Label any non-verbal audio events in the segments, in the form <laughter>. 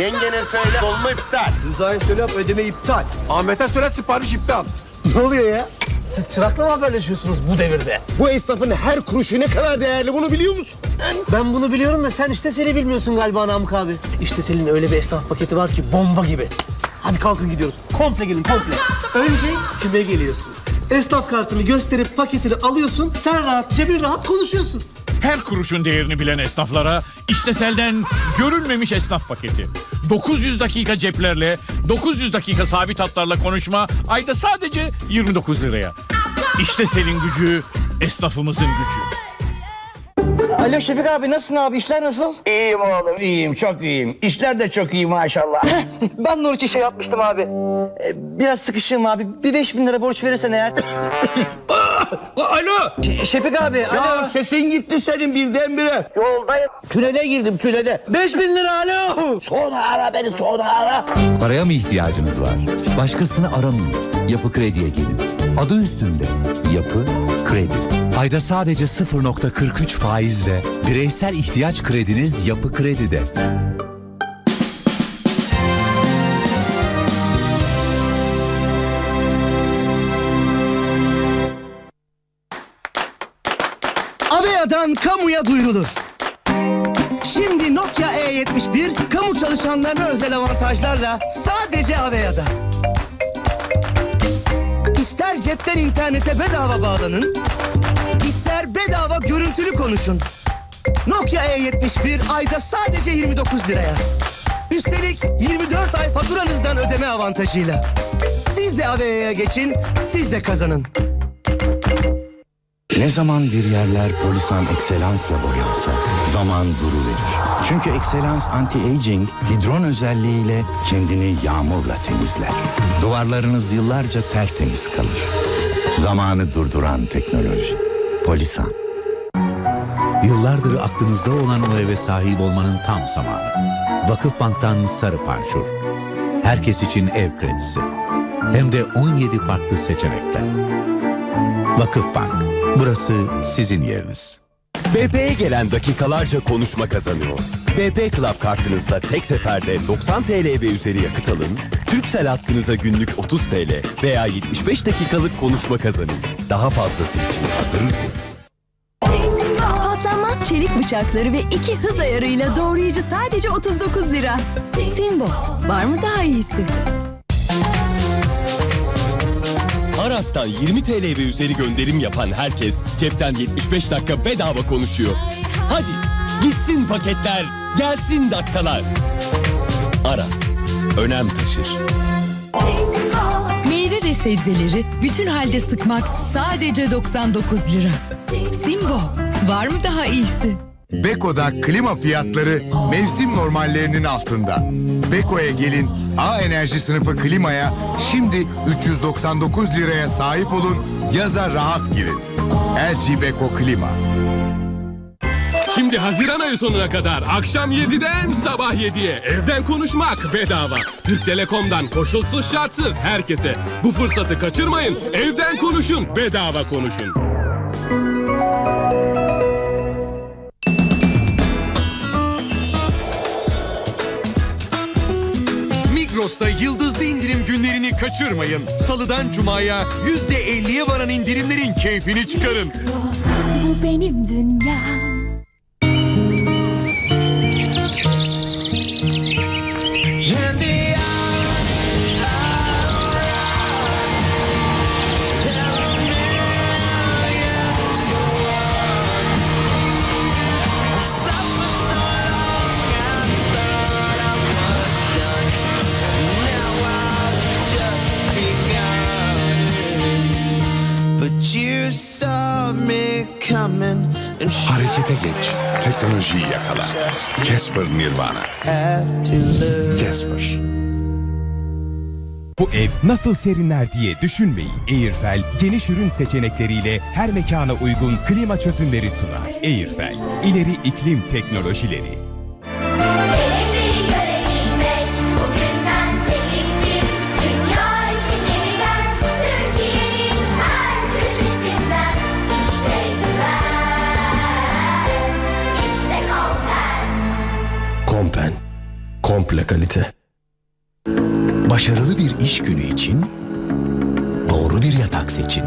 Yengene söyle dolma iptal. Rıza'ya söyle yap ödeme iptal. Ahmet'e söyle sipariş iptal. Ne oluyor ya? Siz çırakla mı haberleşiyorsunuz bu devirde? Bu esnafın her kuruşu ne kadar değerli bunu biliyor musun? Ben bunu biliyorum da sen işte seni bilmiyorsun galiba Namık abi. İşte senin öyle bir esnaf paketi var ki bomba gibi. Hadi kalkın gidiyoruz. Komple gelin komple. Önce kime geliyorsun? Esnaf kartını gösterip paketini alıyorsun. Sen rahat, cebin rahat konuşuyorsun. Her kuruşun değerini bilen esnaflara İştesel'den görülmemiş esnaf paketi. 900 dakika ceplerle, 900 dakika sabit hatlarla konuşma ayda sadece 29 liraya. İştesel'in gücü, esnafımızın gücü. Alo Şefik abi nasılsın abi işler nasıl? İyiyim oğlum iyiyim çok iyiyim. İşler de çok iyi maşallah. <laughs> Ben Nur için şey yapmıştım abi. Ee, biraz sıkışığım abi. Bir beş bin lira borç verirsen eğer. <laughs> Alo. Şefik abi Ya alo. sesin gitti senin birdenbire. Yoldayım. Tünele girdim tünele. Beş bin lira alo. Sonra ara beni sonra ara. Paraya mı ihtiyacınız var? Başkasını aramayın. Yapı Kredi'ye gelin. Adı üstünde. Yapı Kredi. Ayda sadece 0.43 faizle bireysel ihtiyaç krediniz Yapı Kredi'de. Avea'dan kamuya duyurulur. Şimdi Nokia E71 kamu çalışanlarına özel avantajlarla sadece Avea'da. İster cepten internete bedava bağlanın, ister bedava görüntülü konuşun. Nokia E71 ayda sadece 29 liraya. Üstelik 24 ay faturanızdan ödeme avantajıyla. Siz de Avea'ya geçin, siz de kazanın. Ne zaman bir yerler Polisan Excellence'la boyansa zaman duruverir. Çünkü Excellence Anti-Aging hidron özelliğiyle kendini yağmurla temizler. Duvarlarınız yıllarca tertemiz kalır. Zamanı durduran teknoloji. Polisan. Yıllardır aklınızda olan o eve sahip olmanın tam zamanı. Vakıfbank'tan Sarı Panşur. Herkes için ev kredisi. Hem de 17 farklı seçenekle. Vakıfbank. Burası sizin yeriniz. BP'ye gelen dakikalarca konuşma kazanıyor. BP Club kartınızla tek seferde 90 TL ve üzeri yakıt alın. Türksel hattınıza günlük 30 TL veya 75 dakikalık konuşma kazanın. Daha fazlası için hazır mısınız? Paslanmaz çelik bıçakları ve iki hız ayarıyla doğrayıcı sadece 39 lira. Simbo, var mı daha iyisi? Aras'tan 20 TL ve üzeri gönderim yapan herkes cepten 75 dakika bedava konuşuyor. Hadi gitsin paketler, gelsin dakikalar. Aras, önem taşır. Meyve ve sebzeleri bütün halde sıkmak sadece 99 lira. Simbo, var mı daha iyisi? Beko'da klima fiyatları mevsim normallerinin altında. Beko'ya gelin A enerji sınıfı klimaya şimdi 399 liraya sahip olun, yaza rahat girin. LG Beko Klima. Şimdi Haziran ayı sonuna kadar akşam 7'den sabah 7'ye evden konuşmak bedava. Türk Telekom'dan koşulsuz şartsız herkese. Bu fırsatı kaçırmayın. Evden konuşun, bedava konuşun. Migros'ta yıldızlı indirim günlerini kaçırmayın. Salıdan Cuma'ya %50'ye varan indirimlerin keyfini çıkarın. Bu benim dünyam. Teknolojiyi yakala. Casper Nirvana. Casper. Bu ev nasıl serinler diye düşünmeyin. Airfel geniş ürün seçenekleriyle her mekana uygun klima çözümleri sunar. Airfel, ileri iklim teknolojileri. Komple kalite. Başarılı bir iş günü için doğru bir yatak seçin.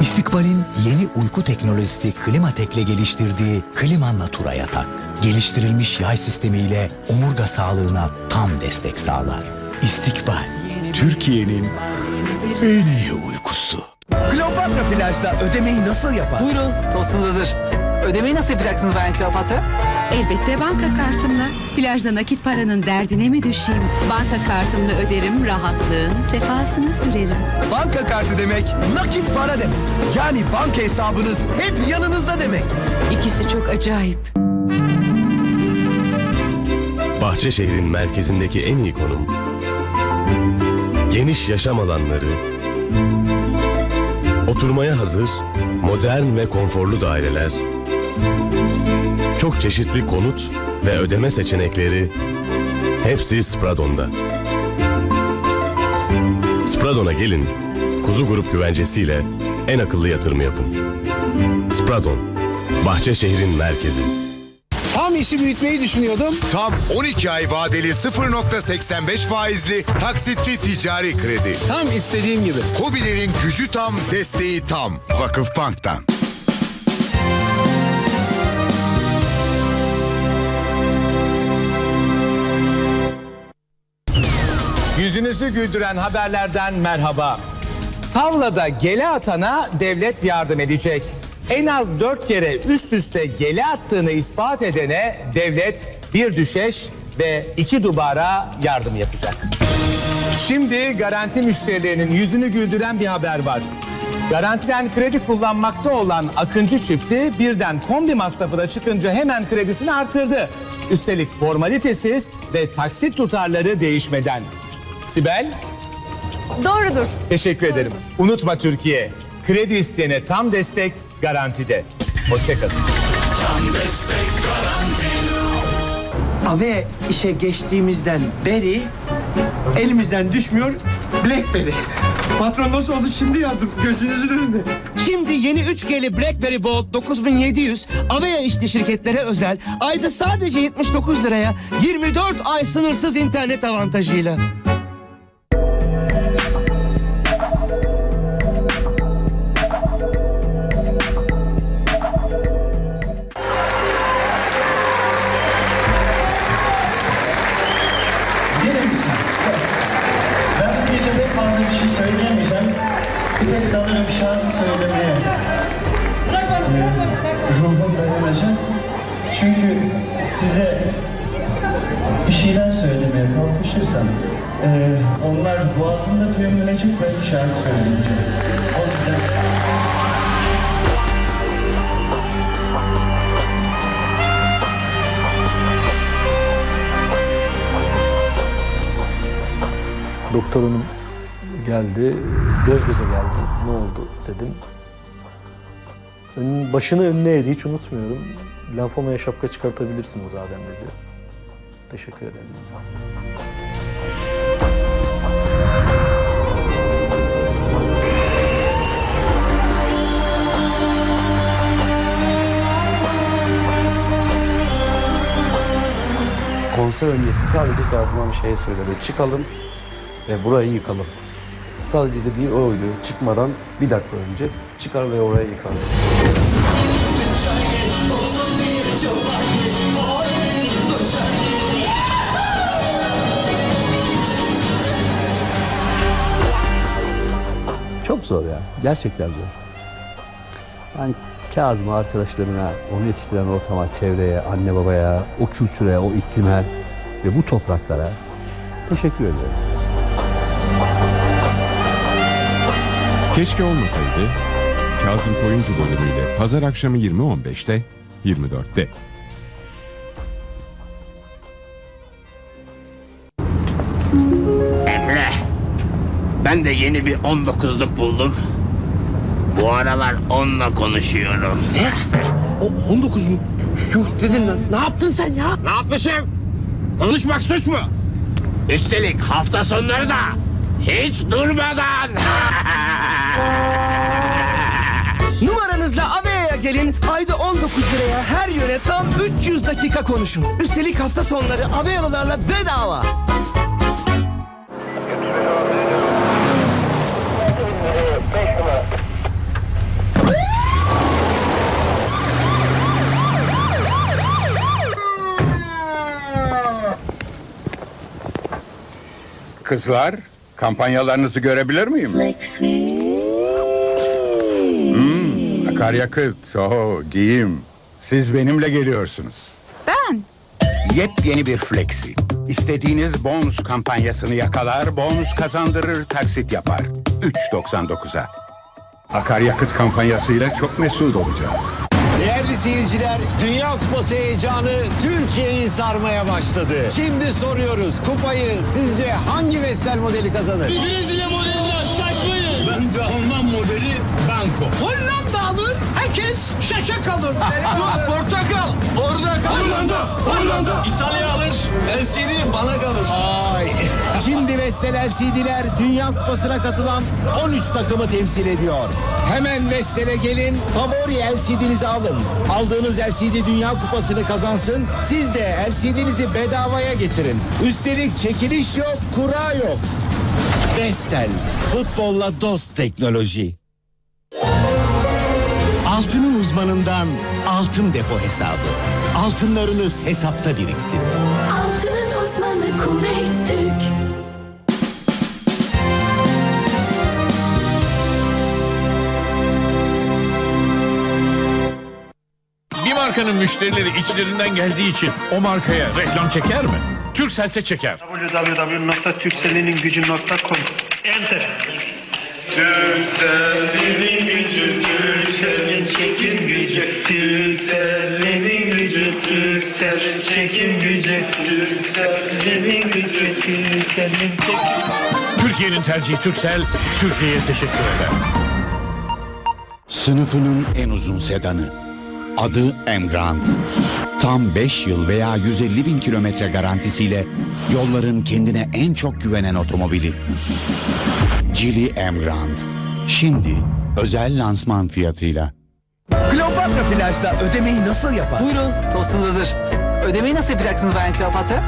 İstikbal'in yeni uyku teknolojisi Klimatek'le geliştirdiği Klima Natura yatak. Geliştirilmiş yay sistemiyle omurga sağlığına tam destek sağlar. İstikbal, Türkiye'nin en iyi uykusu. Kleopatra plajda ödemeyi nasıl yapar? Buyurun tostunuz hazır. Ödemeyi nasıl yapacaksınız Bayan Kleopatra? Elbette banka kartımla. Plajda nakit paranın derdine mi düşeyim? Banka kartımla öderim, rahatlığın sefasını sürerim. Banka kartı demek nakit para demek. Yani banka hesabınız hep yanınızda demek. İkisi çok acayip. Bahçeşehir'in merkezindeki en iyi konum. Geniş yaşam alanları. Oturmaya hazır, modern ve konforlu daireler. Çok çeşitli konut ve ödeme seçenekleri hepsi Spradon'da. Spradon'a gelin, Kuzu Grup güvencesiyle en akıllı yatırım yapın. Spradon, Bahçeşehir'in merkezi. Tam işi büyütmeyi düşünüyordum. Tam 12 ay vadeli 0.85 faizli taksitli ticari kredi. Tam istediğim gibi. Kobilerin gücü tam, desteği tam. Vakıfbank'tan. Yüzünüzü güldüren haberlerden merhaba. Tavlada gele atana devlet yardım edecek. En az dört kere üst üste gele attığını ispat edene devlet bir düşeş ve iki dubara yardım yapacak. Şimdi garanti müşterilerinin yüzünü güldüren bir haber var. Garantiden kredi kullanmakta olan Akıncı çifti birden kombi masrafı da çıkınca hemen kredisini arttırdı. Üstelik formalitesiz ve taksit tutarları değişmeden. Sibel, Doğrudur. teşekkür ederim. Unutma Türkiye, kredi isteyene tam destek garantide. Hoşçakalın. Ave işe geçtiğimizden beri elimizden düşmüyor Blackberry. Patron nasıl oldu şimdi yazdım gözünüzün önünde. Şimdi yeni 3G'li BlackBerry Bold 9700 Avea işli şirketlere özel ayda sadece 79 liraya 24 ay sınırsız internet avantajıyla. Ve bir şarkı söyleyeceğim. O yüzden Doktor hanım geldi, göz göze geldi. Ne oldu dedim. Başını önüne eğdi, hiç unutmuyorum. Lenfomaya şapka çıkartabilirsiniz Adem dedi. Teşekkür ederim. Konser öncesi sadece Kazım bir şey söyledi. Çıkalım ve burayı yıkalım. Sadece dediği oydu. Çıkmadan bir dakika önce çıkar ve orayı yıkalım. Çok zor ya. Gerçekten zor. Ben Kazım'a, arkadaşlarına, onu yetiştiren ortama, çevreye, anne babaya, o kültüre, o iklime ve bu topraklara teşekkür ediyorum. Keşke olmasaydı. Kazım Koyuncu bölümüyle pazar akşamı 20.15'te 24'te. Emre, ben de yeni bir 19'luk buldum. Bu aralar onunla konuşuyorum. Ne? O 19 mu? Yuh dedin lan. Ne yaptın sen ya? Ne yapmışım? Konuşmak suç mu? Üstelik hafta sonları da hiç durmadan. <laughs> Numaranızla Avea'ya gelin ayda 19 liraya her yöne tam 300 dakika konuşun. Üstelik hafta sonları Aveyalılarla bedava. Kızlar, kampanyalarınızı görebilir miyim? Hmm, akaryakıt, o giyim. Siz benimle geliyorsunuz. Ben. Yepyeni bir Flexi. İstediğiniz bonus kampanyasını yakalar, bonus kazandırır, taksit yapar. 3.99'a. Akaryakıt kampanyasıyla çok mesut olacağız. Değerli seyirciler, Dünya Kupası heyecanı Türkiye'yi sarmaya başladı. Şimdi soruyoruz, kupayı sizce hangi Vestel modeli kazanır? Brezilya modelinden şaşmayın. Bence Alman modeli Banco. Hollanda alır, herkes şaşa kalır. <laughs> Portakal, orada kal. Hollanda, Hollanda. İtalya alır, LCD bana kalır. Ay. Şimdi Vestel LCD'ler Dünya Kupası'na katılan 13 takımı temsil ediyor. Hemen Vestel'e gelin, favori LCD'nizi alın. Aldığınız LCD Dünya Kupası'nı kazansın, siz de LCD'nizi bedavaya getirin. Üstelik çekiliş yok, kura yok. Vestel, futbolla dost teknoloji. Altının uzmanından altın depo hesabı. Altınlarınız hesapta biriksin. Altının uzmanı Kuveyt Türk. Markanın müşterileri içlerinden geldiği için o markaya reklam çeker mi? Türkselse çeker. www.türkcellinin Enter. Türkcell'in gücü, Türkcell'in çekim gücü, Türkcell'in gücü, Türkcell çekim gücü, Türkcell'in gücü, Türkcell'in çekim Türkiye'nin tercihi Türksel, Türkiye'ye teşekkür eder. Sınıfının en uzun sedanı. Adı Emgrand. Tam 5 yıl veya 150 bin kilometre garantisiyle yolların kendine en çok güvenen otomobili. Geely Emgrand. Şimdi özel lansman fiyatıyla. Kleopatra plajda ödemeyi nasıl yapar? Buyurun, tostunuz hazır. Ödemeyi nasıl yapacaksınız Bayan Kleopatra?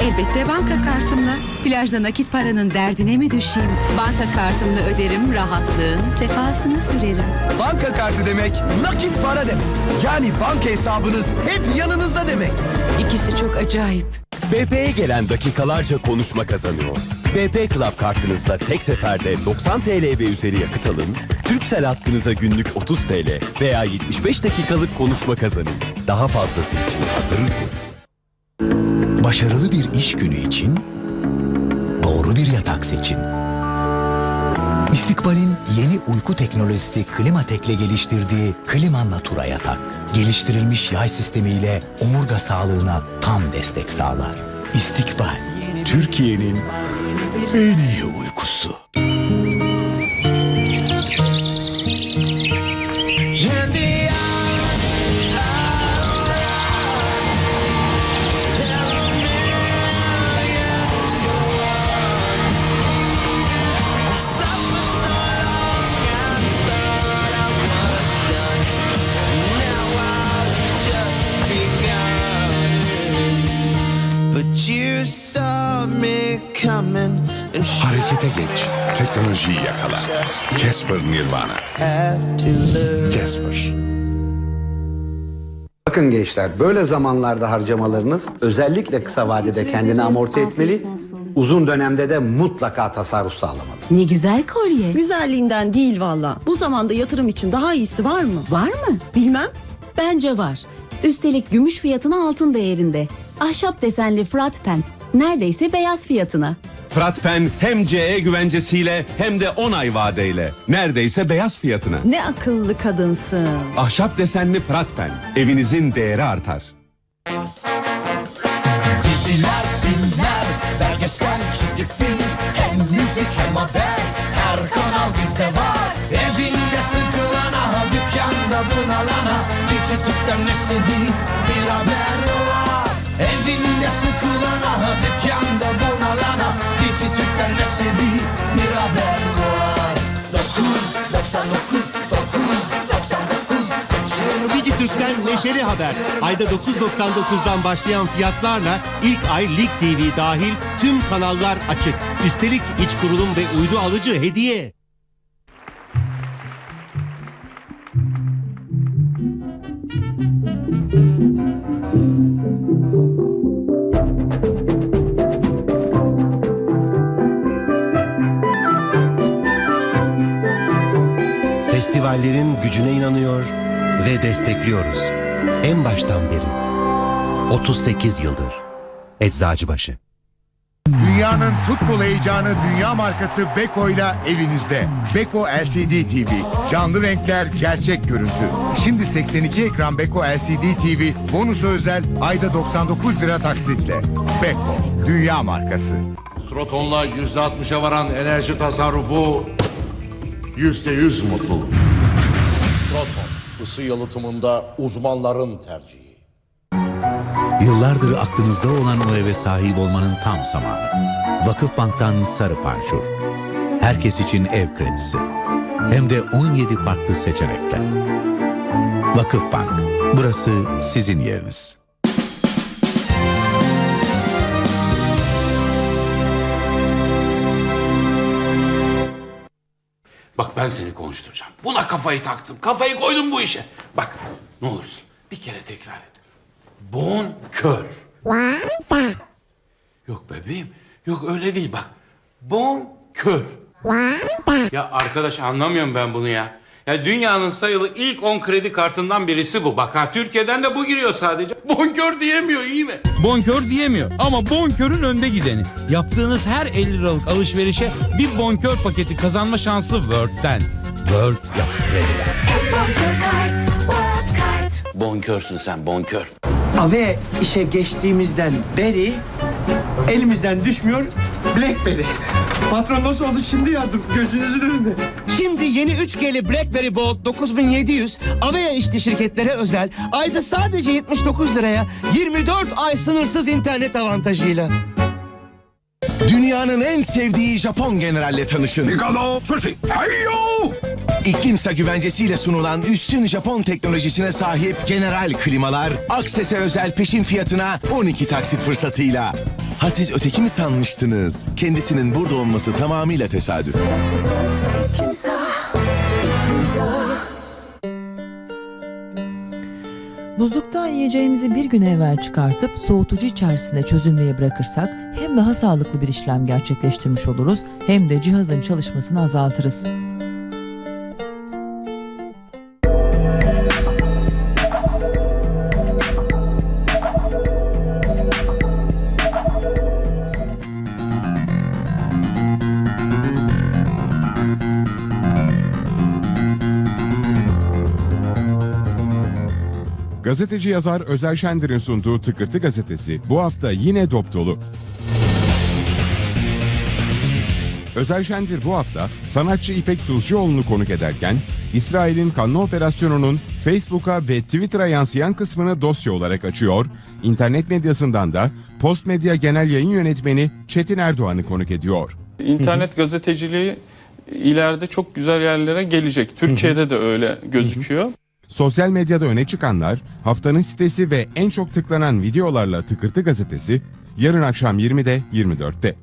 Elbette banka kartımla. Plajda nakit paranın derdine mi düşeyim? Banka kartımla öderim, rahatlığın sefasını sürerim. Banka kartı demek nakit para demek. Yani banka hesabınız hep yanınızda demek. İkisi çok acayip. BP'ye gelen dakikalarca konuşma kazanıyor. BP Club kartınızla tek seferde 90 TL ve üzeri yakıt alın. Türksel hattınıza günlük 30 TL veya 75 dakikalık konuşma kazanın. Daha fazlası için hazır mısınız? Başarılı bir iş günü için doğru bir yatak seçin. İstikbal'in yeni uyku teknolojisi Klimatek'le geliştirdiği Klima Natura yatak. Geliştirilmiş yay sistemiyle omurga sağlığına tam destek sağlar. İstikbal, Türkiye'nin en iyi uykusu. Harekete geç, teknolojiyi yakala. Casper Nirvana. Casper. Bakın gençler böyle zamanlarda harcamalarınız özellikle kısa vadede kendini amorti etmeli. Uzun dönemde de mutlaka tasarruf sağlamalı. Ne güzel kolye. Güzelliğinden değil valla. Bu zamanda yatırım için daha iyisi var mı? Var mı? Bilmem. Bence var. Üstelik gümüş fiyatına altın değerinde. Ahşap desenli frat pen. Neredeyse beyaz fiyatına. Fratpen hem CE güvencesiyle hem de 10 ay vadeyle. Neredeyse beyaz fiyatına. Ne akıllı kadınsın. Ahşap desenli Fratpen. Evinizin değeri artar. Diziler, filmler, belgesel, çizgi film Hem müzik hem haber Her kanal bizde var Evinde sıkılana, dükkanda bunalana Küçüklükten neşeli bir haber var Türk'ten neşeli haber. Ayda 9.99'dan başlayan fiyatlarla ilk ay Lig TV dahil tüm kanallar açık. Üstelik iç kurulum ve uydu alıcı hediye. Festivallerin gücüne inanıyor ve destekliyoruz. En baştan beri. 38 yıldır. Eczacıbaşı. Dünyanın futbol heyecanı dünya markası Beko ile evinizde. Beko LCD TV. Canlı renkler, gerçek görüntü. Şimdi 82 ekran Beko LCD TV bonusu özel ayda 99 lira taksitle. Beko, dünya markası. Stroton'la %60'a varan enerji tasarrufu %100 mutluluk. Isı yalıtımında uzmanların tercihi. Yıllardır aklınızda olan o eve sahip olmanın tam zamanı. Vakıfbank'tan Sarı Panşur. Herkes için ev kredisi. Hem de 17 farklı seçenekle. Vakıfbank. Burası sizin yeriniz. Bak ben seni konuşturacağım. Buna kafayı taktım. Kafayı koydum bu işe. Bak ne olursun bir kere tekrar et. Bon kör. Yok bebeğim. Yok öyle değil bak. Bon kör. Ya arkadaş anlamıyorum ben bunu ya. Ya dünyanın sayılı ilk 10 kredi kartından birisi bu. Bak ha Türkiye'den de bu giriyor sadece. <laughs> Bonkör diyemiyor iyi mi? Bonkör diyemiyor ama bonkörün önde gideni. Yaptığınız her 50 liralık alışverişe bir bonkör paketi kazanma şansı World'den. World Yapı Krediler. Bonkörsün sen bonkör. Ve işe geçtiğimizden beri elimizden düşmüyor Blackberry. Patron nasıl oldu şimdi yazdım gözünüzün önünde. Şimdi yeni 3G'li BlackBerry Bold 9700 Avea işli şirketlere özel ayda sadece 79 liraya 24 ay sınırsız internet avantajıyla. Dünyanın en sevdiği Japon generalle tanışın. Mikado Sushi. Heyo! İklimsa güvencesiyle sunulan üstün Japon teknolojisine sahip general klimalar Akses'e özel peşin fiyatına 12 taksit fırsatıyla. Ha siz öteki mi sanmıştınız? Kendisinin burada olması tamamıyla tesadüf. Buzluktan yiyeceğimizi bir gün evvel çıkartıp soğutucu içerisinde çözülmeye bırakırsak hem daha sağlıklı bir işlem gerçekleştirmiş oluruz hem de cihazın çalışmasını azaltırız. Gazeteci yazar Özel Şendir'in sunduğu Tıkırtı Gazetesi bu hafta yine dop dolu. Özel Şendir bu hafta sanatçı İpek Tuzcuoğlu'nu konuk ederken İsrail'in kanlı operasyonunun Facebook'a ve Twitter'a yansıyan kısmını dosya olarak açıyor, internet medyasından da Post Medya Genel Yayın Yönetmeni Çetin Erdoğan'ı konuk ediyor. İnternet gazeteciliği ileride çok güzel yerlere gelecek. Türkiye'de de öyle gözüküyor. Sosyal medyada öne çıkanlar, haftanın sitesi ve en çok tıklanan videolarla Tıkırtı Gazetesi yarın akşam 20'de 24'te.